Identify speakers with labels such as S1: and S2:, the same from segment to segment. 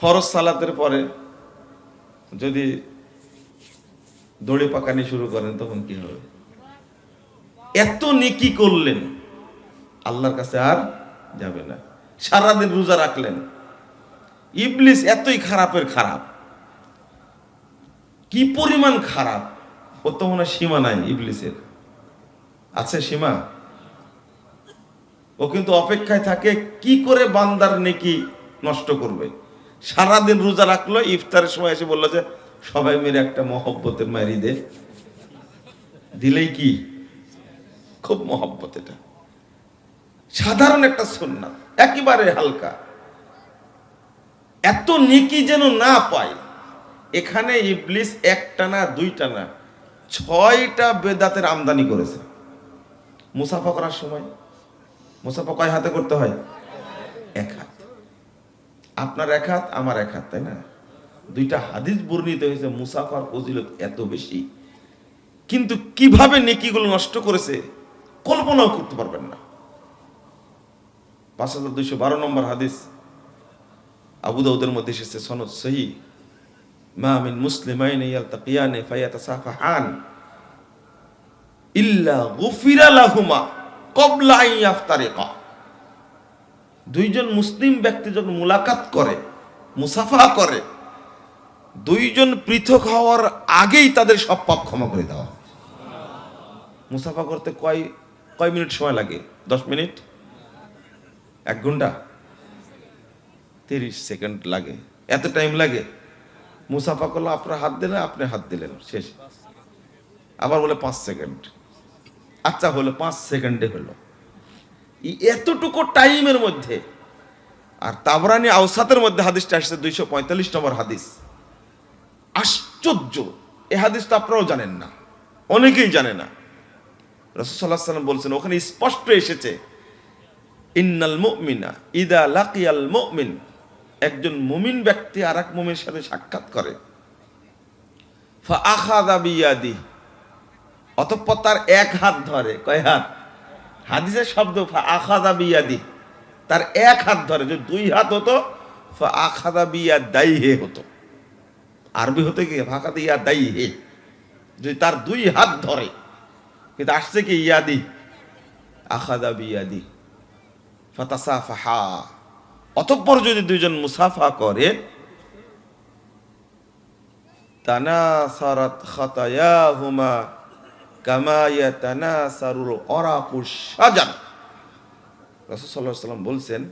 S1: ফরজ সালাতের পরে যদি দড়ি পাকানি শুরু করেন, তখন কি হবে? এত নেকি করলেন, আল্লাহর কাছে আর যাবে না। সারাদিন রোজা রাখলেন। ইবলিস এতই খারাপের খারাপ। কি পরিমাণ খারাপ? ও তো মনে সীমা নাই ইবলিসের। আছে সীমা? ও কিন্তু অপেক্ষায় থাকে কি করে বান্দার নেকি নষ্ট করবে? সারাদিন রোজা রাখল, ইফতারের সময় এসে বলল যে, সবাই মিলে একটা মহব্বতের মারি দে। দিলেই কি? খুব মহব্বত এটা। সাধারণ একটা সুন্নাত, একেবারে হালকা। এত নেকি যেন না পায়। এখানে ইবলিস একটা না, দুইটা না, ছয়টা বেদাতের আমদানি করেছে। মুসাফা করার সময়? মুসাফা কয় হাতে করতে হয়? এক হাত। আপনার এক হাত, আমার এক হাত, তাই না? দুইটা হাদিস বর্ণিত হয়েছে, মুসাফার ফজিলত এত বেশি। কিন্তু কীভাবে নেকিগুলো নষ্ট করেছে, কল্পনাও করতে পারবেন না। পাঁচ হাজার দুইশো বারো নম্বর হাদিস, আবু দাউদের মধ্যে এসেছে সনদ সহি। মা মিন মুসলিমাইন ইয়ালতাকিয়ানে ফায়াতাসাফাহান ইল্লা গুফিরা লাহুমা কবলা ইয়াফতারিকা। দুইজন মুসলিম ব্যক্তি যখন মুলাকাত করে, মুসাফা করে, দুইজন পৃথক হওয়ার আগেই তাদের সব পাপ ক্ষমা করে দেওয়া। মুসাফা করতে কয় কয় মিনিট সময় লাগে? দশ মিনিট? এক ঘণ্টা? তিরিশ সেকেন্ড লাগে। এত টাইম লাগে? মুসাফা করল, আপনার হাত দিলেন আপনি হাত দিলেন, শেষ। আবার বলে, পাঁচ সেকেন্ড। আচ্ছা হলো, পাঁচ সেকেন্ডে হলো। এতটুকু টাইমের মধ্যে। আর তাবরানি আওসাতের মধ্যে হাদিসটা আসছে দুইশো পঁয়তাল্লিশ নম্বর হাদিস। আশ্চর্য! এ হাদিস তো আপনারাও জানেন না। অনেকেই জানে না। রসুল্লাহ সাল্লাম বলছেন, ওখানে স্পষ্ট এসেছে, ইন্নাল মুমিনা ইদা লাকিয়াল মুমিন। একজন মুমিন ব্যক্তি আর এক মুমিনের সাথে সাক্ষাৎ করে। ফা আখাদা বিয়াদি অতঃপর তার এক হাত ধরে। কয় হাত? হাদিসের শব্দ আখাদা বিয়াদি। তার এক হাত ধরে, যদি দুই হাত হতো আখাদা বিয়া দাই হে হতো। আরবি হতে কি ফাঁকাতে ইয়া দাই হে যদি তার দুই হাত ধরে, কিন্তু আসছে কি ইয়াদি? আখাদা বিয়াদি। ফাতাসাফাহা। অতঃপর যদি দুইজন মুসাফা করে, তানাসারাত খাতায়াহুমা কামা ইয়াতানাসারুল বলছেন,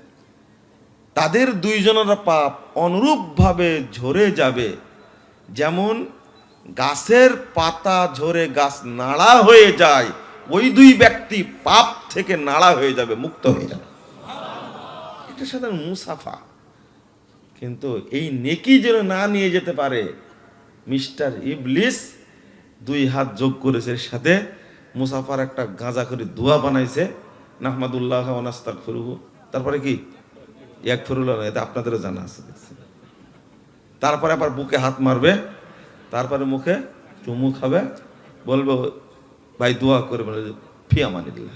S1: তাদের দুইজনের পাপ অনুরূপভাবে ঝরে যাবে। যেমন গাছের পাতা ঝরে গাছ নাড়া হয়ে যায়, ওই দুই ব্যক্তি পাপ থেকে নাড়া হয়ে যাবে, মুক্ত হয়ে যাবে। এটা সাধারণ মুসাফা। কিন্তু এই নেকি যেন না নিয়ে যেতে পারে, মিস্টার ইবলিস দুই হাত যোগ করেছে এর সাথে। মুসাফার একটা গাঁজা করে দোয়া বানাইছে। নাহমাদুল্লাহ অনাস্তাক ফিরুহু তারপরে কি? এক ফিরুল্লাহ এটা আপনাদেরও জানা আছে দেখছি। তারপরে আবার বুকে হাত মারবে। তারপরে মুখে চুমু খাবে। বলব, ভাই, দোয়া করে বলে, ফিয়া মারি দিল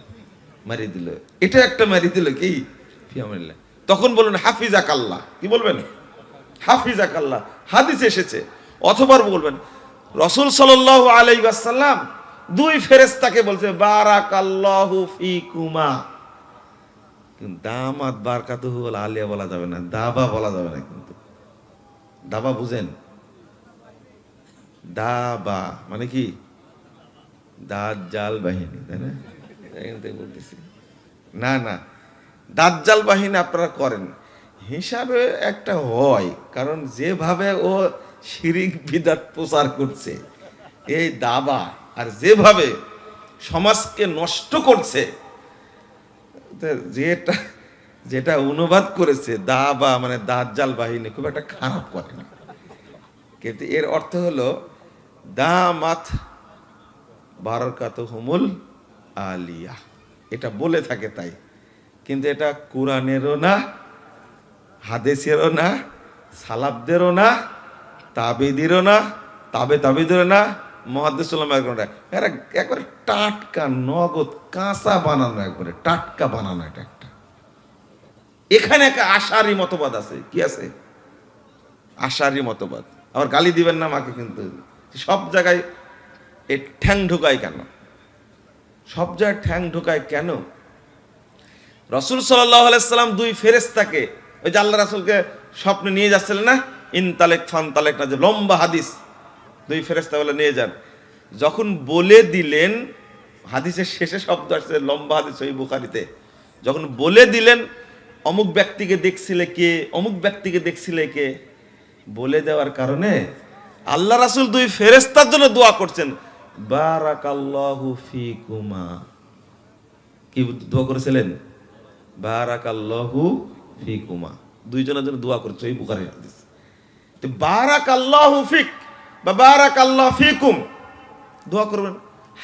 S1: মারি দিল। এটা একটা মারি দিল কি? ফিয়া মারি দিল। তখন বলবেন হাফিজা কাল্লা কি বলবেন? হাফিজা কাল্লা হাদিস এসেছে। অথবা বলবেন রসুল সাল্লাহ আলাইসাল্লাম দুই ফেরেস্তাকে বলছে, বারাকাল্লাহু ফিকুমা। কিন্তু দামাত বারকাতুহু বলে আলিয়া বলা যাবে না, দাবা বলা যাবে না কিন্তু। দাবা বুঝেন? দাবা মানে কি? দাঁত জাল বাহিনী, তাই না? বলতেছি। না না দাঁত জাল বাহিনী আপনারা করেন। হিসাবে একটা হয়, কারণ যেভাবে ও শিরিক বিদাত প্রচার করছে। এই দাবা আর যেভাবে সমাজকে নষ্ট করছে যেটা যেটা অনুবাদ করেছে দাবা মানে দাঁত জাল বাহিনী, খুব একটা খারাপ করে না। কিন্তু এর অর্থ হলো, দামাত বারকাত হুমুল আলিয়া। এটা বলে থাকে তাই। কিন্তু এটা কোরআনেরও না, হাদেসেরও না সালাবদেরও না তাবেদেরও না, তাবে তাবেদেরও না মহাদেশুল্লাম একবারে এরা একবারে টাটকা, নগদ, কাঁচা বানানো একবারে, টাটকা বানানো এটা একটা। এখানে একটা আশারই মতবাদ আছে। কি আছে? আশারই মতবাদ। আবার গালি দিবেন না মাকে কিন্তু। সব জায়গায় এ ঠ্যাং ঢুকায় কেন? সব জায়গায় ঠ্যাং ঢুকায় কেন? রসুল সাল্লাহ আলাইসাল্লাম দুই ফেরেস্তাকে ওই যে আল্লাহ রাসুলকে স্বপ্নে নিয়ে যাচ্ছিলেন না? ইন তালেক ফান তালেক না, যে লম্বা হাদিস। দুই ফেরেস্তা বলে, নিয়ে যান। যখন বলে দিলেন, হাদিসের শেষে শব্দ আসছে, লম্বা হাদিস ওই বুখারিতে। যখন বলে দিলেন, অমুক ব্যক্তিকে দেখছিলে কে, অমুক ব্যক্তিকে দেখছিলে কে, বলে দেওয়ার কারণে আল্লাহ রাসুল দুই ফেরেস্তার জন্য দোয়া করছেন, বারাকাল্লাহু ফিকুমা। কি দোয়া করেছিলেন? বারাকাল্লাহু ফিকুমা। দুইজনের জন্য দোয়া করেছে এই বুখারীর হাদিস। তো বারাকাল্লাহু ফিক বা বারাকাল্লাহ ফিকুম। দোয়া করবেন।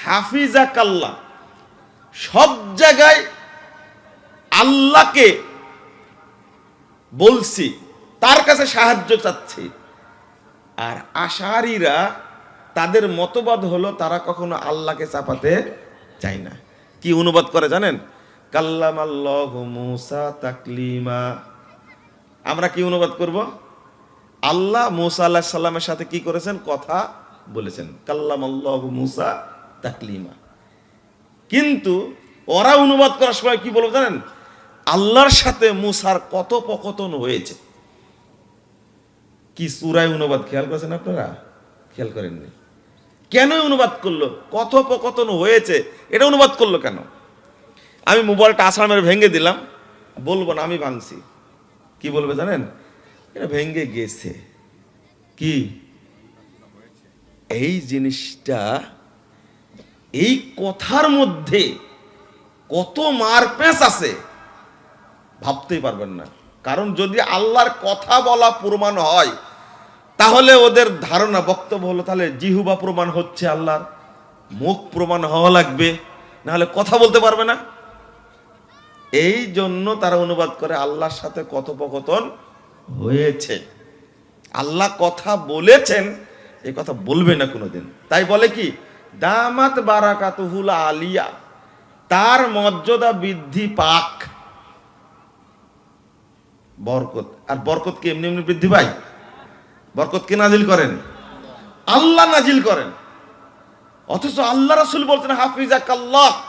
S1: হাফিজাকাল্লাহ। সব জায়গায় আল্লাহকে বলছি, তার কাছে সাহায্য চাচ্ছি। আর আশারিরা তাদের মতবাদ হলো, তারা কখনো আল্লাহকে চাপাতে চায় না। কি অনুবাদ করে জানেন? কাল্লাম আল্লাহ মুসা তাকলিমা। আমরা কি অনুবাদ করব? আল্লাহ মুসা আল্লাহ সাল্লামের সাথে কি করেছেন? কথা বলেছেন। কাল্লাম আল্লাহ মুসা তাকলিমা। কিন্তু ওরা অনুবাদ করার সময় কি বলব জানেন? আল্লাহর সাথে মুসার কথোপকথন হয়েছে। কি সুরায় অনুবাদ খেয়াল করেছেন আপনারা? খেয়াল করেননি। কেন অনুবাদ করল? কথোপকথন হয়েছে। এটা অনুবাদ করল কেন? আমি মোবাইলটা আসামের ভেঙে দিলাম। বলব না, আমি ভাঙছি। কি বলবে জানেন? এটা ভেঙে গেছে। কি? এই জিনিসটা এই কথার মধ্যে কত মারপেঁচ আছে ভাবতেই পারবেন না। কারণ যদি আল্লাহর কথা বলা প্রমাণ হয় তাহলে ওদের ধারণা বক্তব্য হলো তাহলে জিহুবা প্রমাণ হচ্ছে আল্লাহর মুখ প্রমাণ হওয়া লাগবে নাহলে কথা বলতে পারবে না। এই জন্য তারা অনুবাদ করে আল্লাহর সাথে কথোপকথন হয়েছে। আল্লাহ কথা বলেছেন এই কথা বলবে না কোনোদিন। তাই বলে কি? দামাত বারাকাতুহুল আলিয়া। তার মর্যাদা বৃদ্ধি পাক। বরকত। আর বরকত কি এমনি এমনি বৃদ্ধি পায়? বরকত কে নাজিল করেন? আল্লাহ নাজিল করেন। অথচ আল্লাহ রাসুল বলছেন হাফিজা কাল্লাহ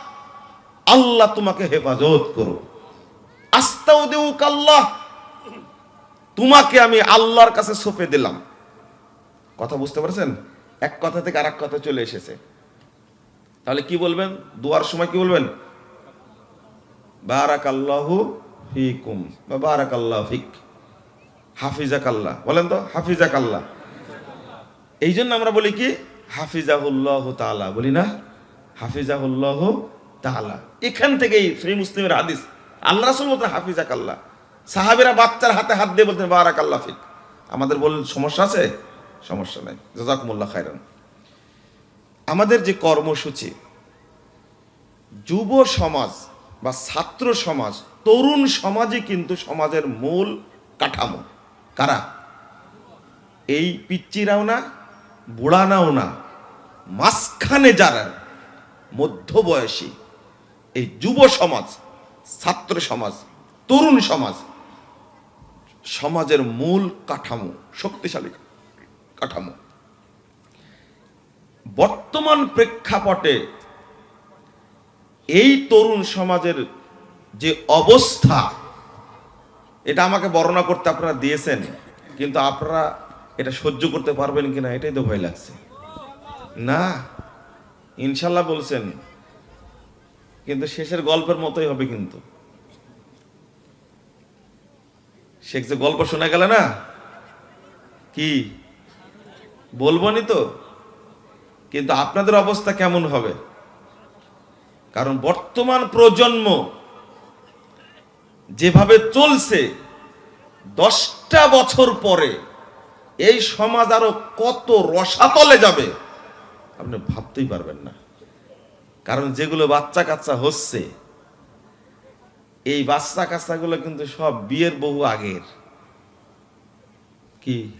S1: আল্লাহ তোমাকে হেফাজত করো আস্তাও দেউ কাল্লাহ তোমাকে আমি আল্লাহর কাছে সঁপে দিলাম। কথা বুঝতে পারছেন? এক কথা থেকে আরেক কথা চলে এসেছে। তাহলে কি বলবেন? দুয়ার সময় কি বলবেন? বারাক আল্লাহু ফিকুম বা বারাক আল্লাহ ফিক। হাফিজাক আল্লাহ বলেন তো হাফিজাক আল্লাহ এই জন্য আমরা বলি কি? হাফিজাহুল্লাহ তাআলা। বলি না? হাফিজাহুল্লাহ তাআলা। এখান থেকেই শ্রী মুসলিমের হাদিস। আল্লাহ রাসূল বলতেন হাফিজাক আল্লাহ সাহাবীরা বাচ্চার হাতে হাত দিয়ে বলতেন বারাক আল্লাহ ফিক। আমাদের বলেন সমস্যা আছে? সমস্যা নাই। জাজাকুমুল্লাহ খায়রান। আমাদের যে কর্মসূচি, যুব সমাজ বা ছাত্র সমাজ, তরুণ সমাজই কিন্তু সমাজের মূল কাঠামো। কারা? এই পিচ্চিরাও না, বুড়ানাও না, মাঝখানে যারা মধ্যবয়সী, এই যুব সমাজ, ছাত্র সমাজ, তরুণ সমাজ সমাজের মূল কাঠামো, শক্তিশালী কাঠামো। বর্তমান প্রেক্ষাপটে এই তরুণ সমাজের যে অবস্থা, এটা আমাকে বর্ণনা করতে আপনারা দিয়েছেন, কিন্তু আপনারা এটা সহ্য করতে পারবেন কিনা এটাই তো ভয় লাগছে। না, ইনশাল্লাহ বলছেন, কিন্তু শেষের গল্পের মতোই হবে কিন্তু। শেখ যে গল্প শোনা গেল না? কি? বলবনি তো? কিন্তু আপনাদের অবস্থা কেমন হবে? কারণ বর্তমান প্রজন্ম যেভাবে চলছে, দশটা বছর পরে এই সমাজ আরও কত রসাতলে যাবে, আপনি ভাবতেই পারবেন না। কারণ যেগুলো বাচ্চা কাচ্চা হচ্ছে এই বাচ্চা কাচ্চাগুলো কিন্তু সব বিয়ের বহু আগের। কি?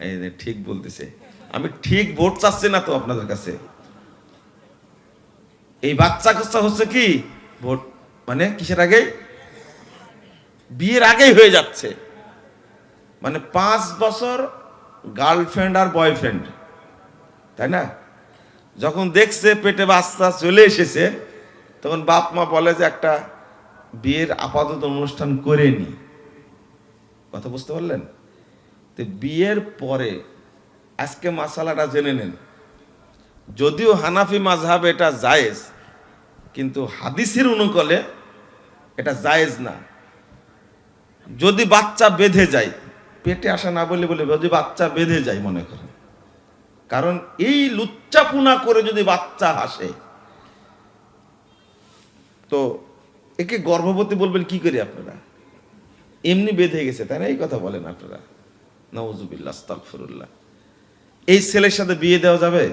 S1: এই ঠিক বলতেছে। আমি ঠিক ভোট চাচ্ছি না তো আপনাদের কাছে। এই বাচ্চা কাচ্চা হচ্ছে কি? ভোট মানে কিসের আগে? বিয়ের আগেই হয়ে যাচ্ছে। মানে পাঁচ বছর গার্লফ্রেন্ড আর বয়ফ্রেন্ড। তাই না? যখন দেখছে পেটে বাচ্চা চলে এসেছে তখন বাপ মা বলে যে একটা বিয়ের আপাতত অনুষ্ঠান করে নি। কথা বুঝতে পারলেন? তো বিয়ের পরে আজকে মাসালাটা জেনে নেন। যদিও হানাফি মাঝহাব এটা জায়েজ, কিন্তু হাদিসের অনুকলে এটা জায়েজ না। যদি বাচ্চা বেঁধে যায়, পেটে আসা না বলে বলে, যদি বাচ্চা বেঁধে যায় মনে করেন। কারণ এই লুচ্চাপুনা করে যদি বাচ্চা হাসে তো একে গর্ভবতী বলবেন, কি করি আপনারা? এমনি বেঁধে গেছে, তাই না? এই কথা বলেন আপনারা। নওয়াজুবিল্লাহ আস্তাগফিরুল্লাহ। এই ছেলের সাথে বিয়ে দেওয়া যাবে?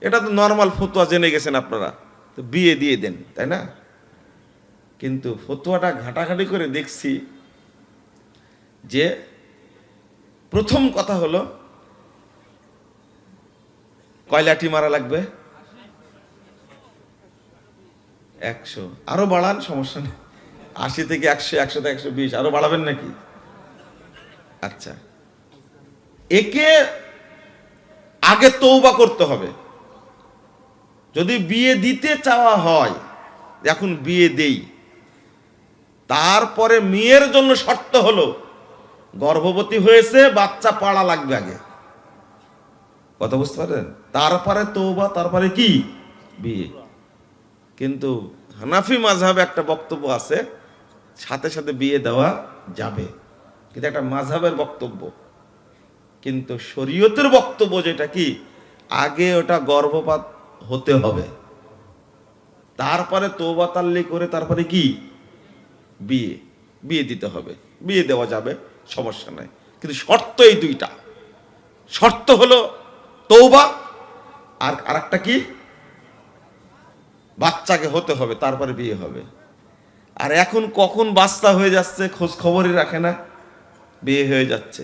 S1: এটা তো নর্মাল ফতোয়া জেনে গেছেন আপনারা। তো বিয়ে দিয়ে দেন, তাই না? কিন্তু ফতোয়াটা ঘাটাঘাটি করে দেখছি যে প্রথম কথা হলো, কয়লাটি মারা লাগবে? একশো। আরও বাড়ান, সমস্যা নেই। আশি থেকে একশো একশো থেকে একশো বিশ। আরও বাড়াবেন নাকি? আচ্ছা। একে আগে তৌবা করতে হবে। যদি বিয়ে দিতে চাওয়া হয় এখন বিয়ে দেই। তারপরে মেয়ের জন্য শর্ত হলো, গর্ভবতী হয়েছে, বাচ্চা পাড়া লাগবে আগে। কথা বুঝতে পারেন তারপরে তৌবা তারপরে কি? বিয়ে। কিন্তু হানাফি মাঝহাবে একটা বক্তব্য আছে, সাথে সাথে বিয়ে দেওয়া যাবে। কিন্তু একটা মাঝহাবের বক্তব্য। কিন্তু শরীয়তের বক্তব্য যেটা কি, আগে ওটা গর্ভপাত হতে হবে। তারপরে তৌবা তাল্লি করে তারপরে কি? বিয়ে। বিয়ে দিতে হবে। বিয়ে দেওয়া যাবে, সমস্যা নাই। কিন্তু শর্ত এই দুইটা। শর্ত হলো তৌবা আর আরেকটা কি? বাচ্চাকে হতে হবে, তারপরে বিয়ে হবে। আর এখন কখন বাচ্চা হয়ে যাচ্ছে খোঁজ খবরই রাখে না, বিয়ে হয়ে যাচ্ছে।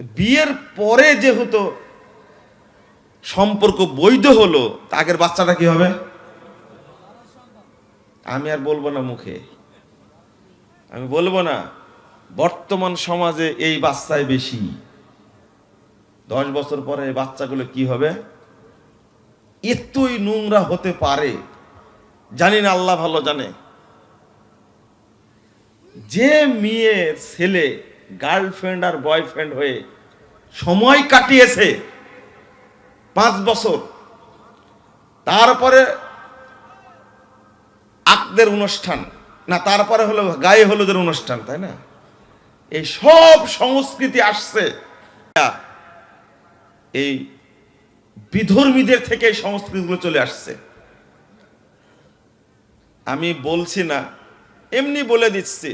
S1: বিয়ের পরে যেহেতু সম্পর্ক বৈধ হলো আগের বাচ্চাটা কি হবে? আমি আর বলব না মুখে। আমি বলব না, বর্তমান সমাজে এই বাচ্চায় বেশি। দশ বছর পরে এই বাচ্চাগুলো কি হবে? এতই নোংরা হতে পারে জানি না আল্লাহ ভালো জানে। যে মেয়ে ছেলে গার্লফ্রেন্ড আর বয়ফ্রেন্ড হয়ে সময় কাটিয়েছে পাঁচ বছর, তারপরে আকদের অনুষ্ঠান, না, তারপরে হলো গায়ে হলুদের অনুষ্ঠান, তাই না? এই সব সংস্কৃতি আসছে। এই বিধর্মীদের থেকে এই সংস্কৃতিগুলো চলে আসছে। আমি বলছি না, এমনি বলে দিচ্ছি।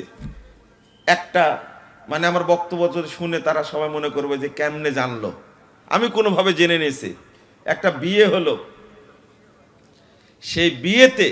S1: একটা মানে আমার বক্তব্য যদি শুনে তারা সবাই মনে করবে যে কেমনে জানলো। আমি কোনোভাবে জেনে নিয়েছি। একটা বিয়ে হলো। সেই বিয়েতে